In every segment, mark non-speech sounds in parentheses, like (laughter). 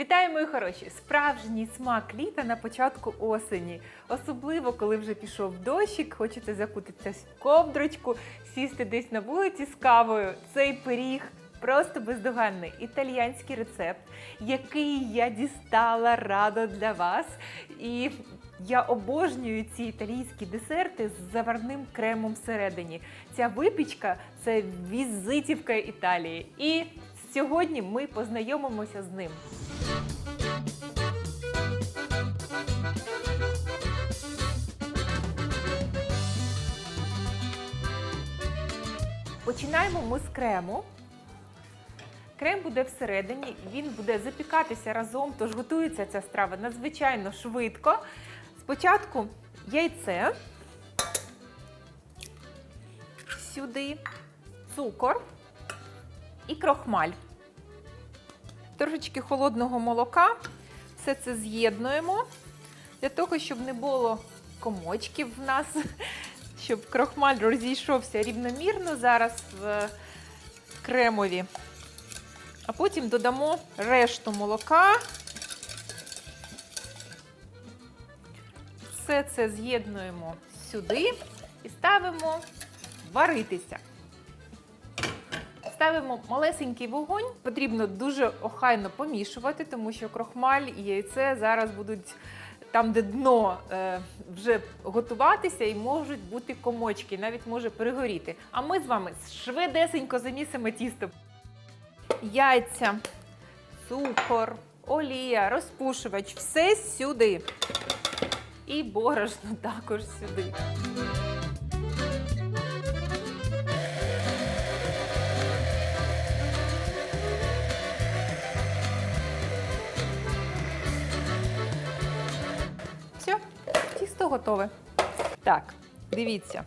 Вітаю, мої хороші! Справжній смак літа на початку осені. Особливо, коли вже пішов дощик, хочеться закутитися в ковдрочку, сісти десь на вулиці з кавою. Цей пиріг просто бездоганний італіянський рецепт, який я дістала радо для вас. І я обожнюю ці італійські десерти з заварним кремом всередині. Ця випічка це візитівка Італії. І сьогодні ми познайомимося з ним. Починаємо ми з крему. Крем буде всередині, він буде запікатися разом, тож готується ця страва надзвичайно швидко. Спочатку яйце, сюди цукор і крохмаль. Трошечки холодного молока. Все це з'єднуємо для того, щоб не було комочків в нас, (laughs) щоб крохмаль розійшовся рівномірно зараз в кремові. А потім додамо решту молока. Все це з'єднуємо сюди і ставимо варитися. Ставимо малесенький вогонь. Потрібно дуже охайно помішувати, тому що крохмаль і яйце зараз будуть там, де дно е, вже готуватися, і можуть бути комочки, навіть може перегоріти. А ми з вами швидесенько замісимо тісто. Яйця, цукор, олія, розпушувач все сюди. І борошно також сюди. Готове. Так, дивіться,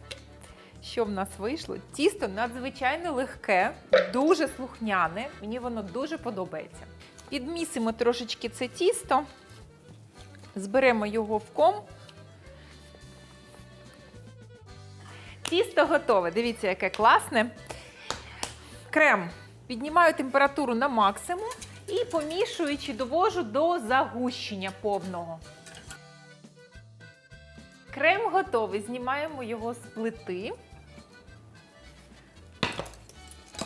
що в нас вийшло. Тісто надзвичайно легке, дуже слухняне. Мені воно дуже подобається. Підмісимо трошечки це тісто, зберемо його в ком. Тісто готове. Дивіться, яке класне. Крем. Піднімаю температуру на максимум і помішуючи, довожу до загущення повного. Крем готовий. Знімаємо його з плити.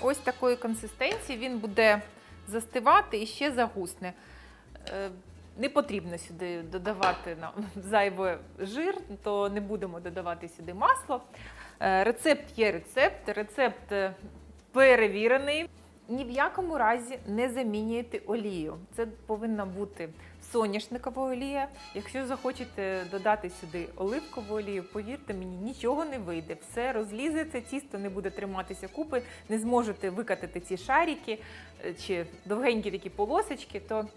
Ось такої консистенції він буде застивати і ще загусне. Е, Не потрібно сюди додавати нам (laughs) зайвий жир, то не будемо додавати сюди масло. Е, Рецепт є рецепт, рецепт е, перевірений. Ні в якому разі не замінюйте олію. Це повинна бути соняшникова олія. Якщо захочете додати сюди оливкову олію, повірте мені, нічого не вийде. Все розлізеться, тісто не буде триматися купи, не зможете викатати ці шарики е, чи довгенькі такі полосочки, то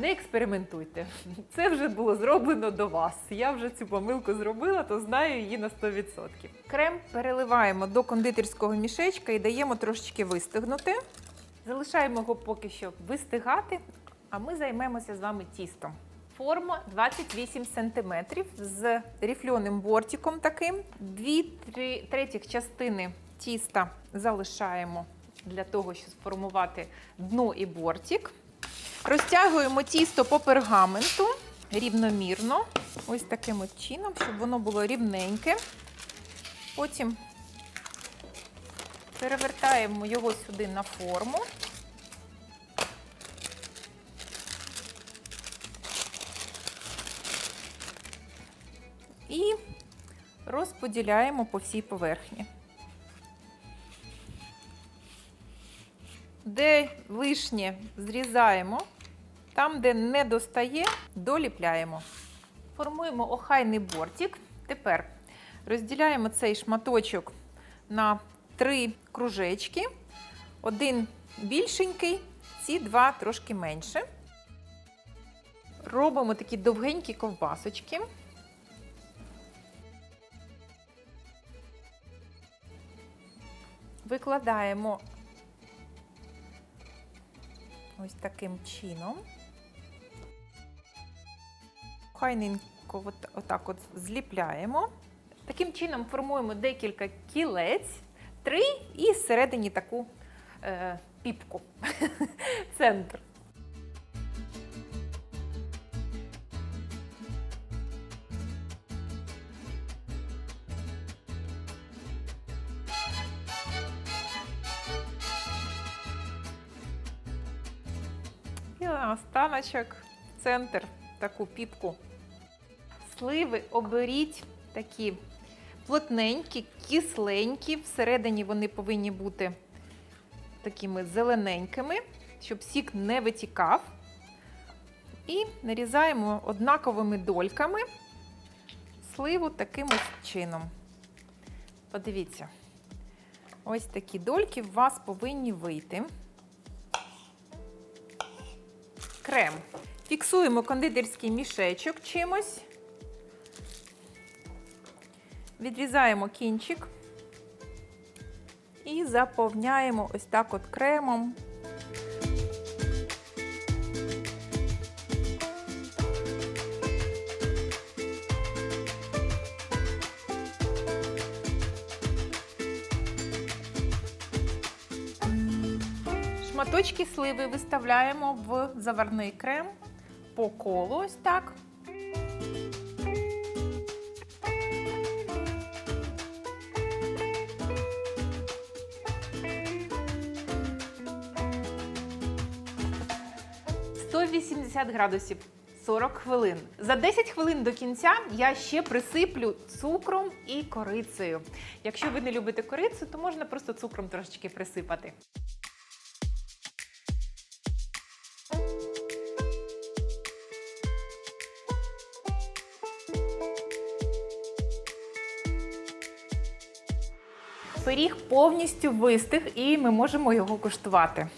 не експериментуйте. (laughs) Це вже було зроблено до вас. Я вже цю помилку зробила, то знаю її на 100%. Крем переливаємо до кондитерського мішечка і даємо трошечки вистигнути. Залишаємо його поки що вистигати, а ми займемося з вами тістом. Форма 28 см з ріфльоним бортиком таким. Дві три третіх частини тіста залишаємо для того, щоб сформувати дно і бортик. Розтягуємо тісто по пергаменту рівномірно, ось таким от чином, щоб воно було рівненьке. Потім перевертаємо його сюди на форму. І розподіляємо по всій поверхні. Де лишнє зрізаємо, там, де не достає, доліпляємо. Формуємо охайний бортик. Тепер розділяємо цей шматочок на три кружечки. Один більшенький, ці два трошки менше. Робимо такі довгенькі ковбасочки. Викладаємо ось таким чином хайненько от, отак от зліпляємо. Таким чином формуємо декілька кілець, три і всередині таку е, піпку, (laughs) центр. І останочок центр, таку піпку. Сливи оберіть такі плотненькі, кисленькі. Всередині вони повинні бути такими зелененькими, щоб сік не витікав. І нарізаємо однаковими дольками сливу таким ось чином. Подивіться, ось такі дольки в вас повинні вийти. Крем. Фіксуємо кондитерський мішечок чимось. Відрізаємо кінчик і заповняємо ось так от кремом. Шматочки сливи виставляємо в заварний крем по колу, ось так. «180 градусів 40 хвилин. За 10 хвилин до кінця я ще присиплю цукром і корицею. Якщо ви не любите корицю, то можна просто цукром трошечки присипати. Пиріг повністю вистиг і ми можемо його куштувати.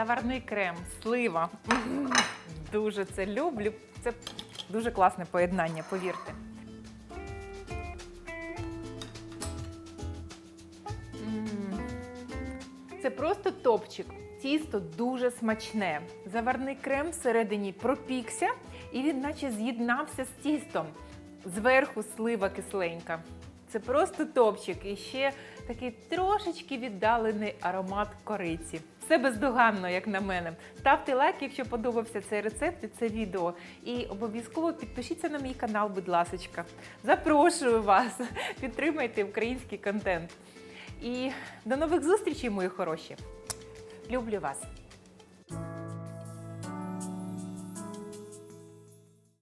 Заварний крем, слива. Дуже це люблю. Це дуже класне поєднання, повірте. Це просто топчик. Тісто дуже смачне. Заварний крем всередині пропікся, і він наче з'єднався з тістом. Зверху слива кисленька. Це просто топчик і ще такий трошечки віддалений аромат кориці. Все бездоганно, як на мене. Ставте лайк, якщо подобався цей рецепт і це відео. І обов'язково підпишіться на мій канал, будь ласочка. Запрошую вас, підтримайте український контент. І до нових зустрічей, мої хороші. Люблю вас.